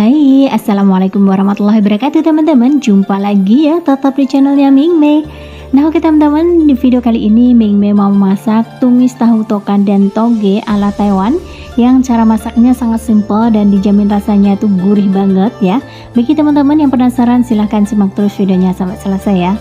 Assalamualaikum warahmatullahi wabarakatuh teman-teman. Jumpa lagi ya tetap di channelnya Ming Mei. Nah oke teman-teman di video kali ini Ming Mei mau masak tumis tahu tokan dan toge ala Taiwan Yang cara masaknya sangat simple dan dijamin rasanya itu gurih banget ya. Bagi teman-teman yang penasaran silahkan simak terus videonya sampai selesai ya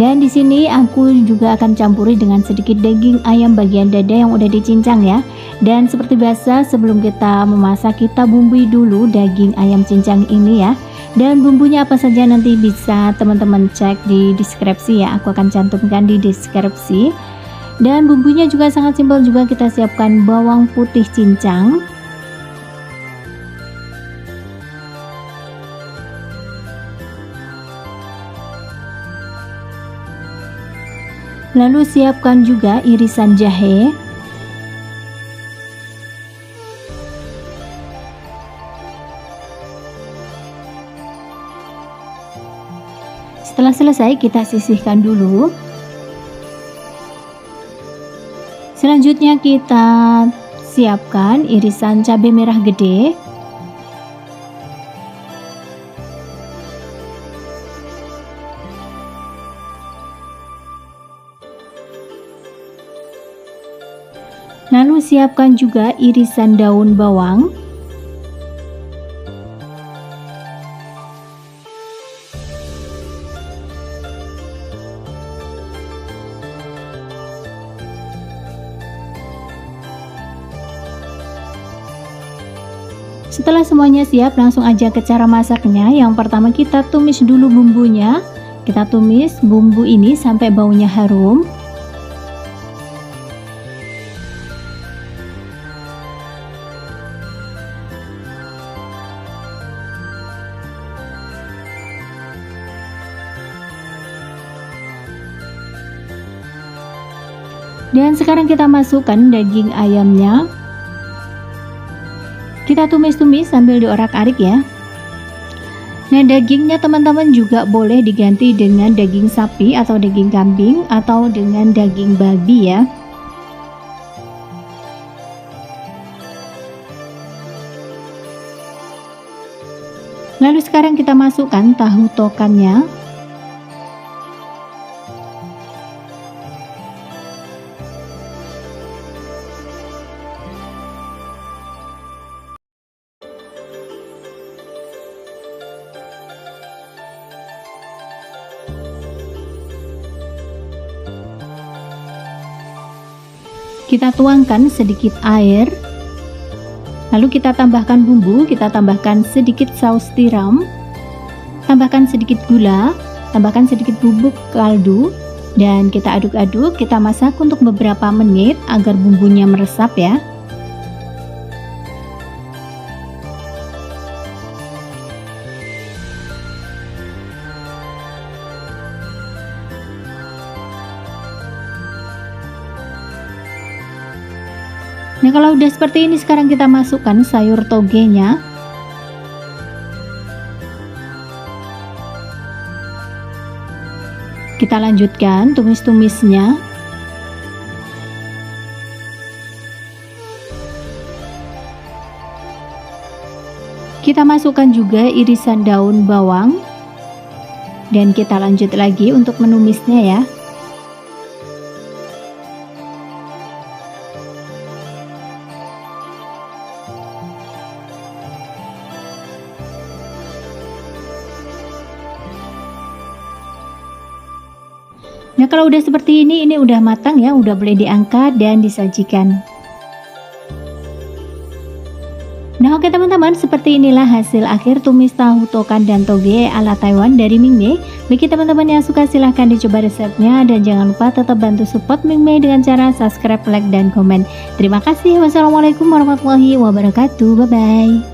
dan di sini aku juga akan campuri dengan sedikit daging ayam bagian dada yang udah dicincang ya. Dan seperti biasa sebelum kita memasak kita bumbui dulu daging ayam cincang ini ya. Dan bumbunya apa saja nanti bisa teman-teman cek di deskripsi ya. Aku akan cantumkan di deskripsi. Dan bumbunya juga sangat simpel juga kita siapkan bawang putih cincang, Lalu siapkan juga irisan jahe. Setelah selesai kita sisihkan dulu. Selanjutnya kita siapkan irisan cabai merah gede. Lalu siapkan juga irisan daun bawang. Setelah semuanya siap, langsung aja ke cara masaknya. Yang pertama kita tumis dulu bumbunya. Kita tumis bumbu ini sampai baunya harum. Dan sekarang kita masukkan daging ayamnya. Kita tumis-tumis sambil diorak-arik ya. Nah dagingnya teman-teman juga boleh diganti dengan daging sapi atau daging kambing atau dengan daging babi ya. Lalu sekarang kita masukkan tahu tokannya kita tuangkan sedikit air. Lalu kita tambahkan bumbu kita tambahkan sedikit saus tiram. Tambahkan sedikit gula tambahkan sedikit bubuk kaldu. Dan kita aduk-aduk kita masak untuk beberapa menit agar bumbunya meresap ya Nah kalau udah seperti ini sekarang kita masukkan sayur togenya. Kita lanjutkan tumis-tumisnya. Kita masukkan juga irisan daun bawang. Dan kita lanjut lagi untuk menumisnya ya Nah kalau udah seperti ini, ini udah matang ya, udah boleh diangkat dan disajikan. Nah oke teman-teman, seperti inilah hasil akhir tumis tahu tokan dan toge ala Taiwan dari Ming Mei. Bagi teman-teman yang suka silahkan dicoba resepnya dan jangan lupa tetap bantu support Ming Mei dengan cara subscribe, like, dan komen. Terima kasih. Wassalamualaikum warahmatullahi wabarakatuh. Bye-bye.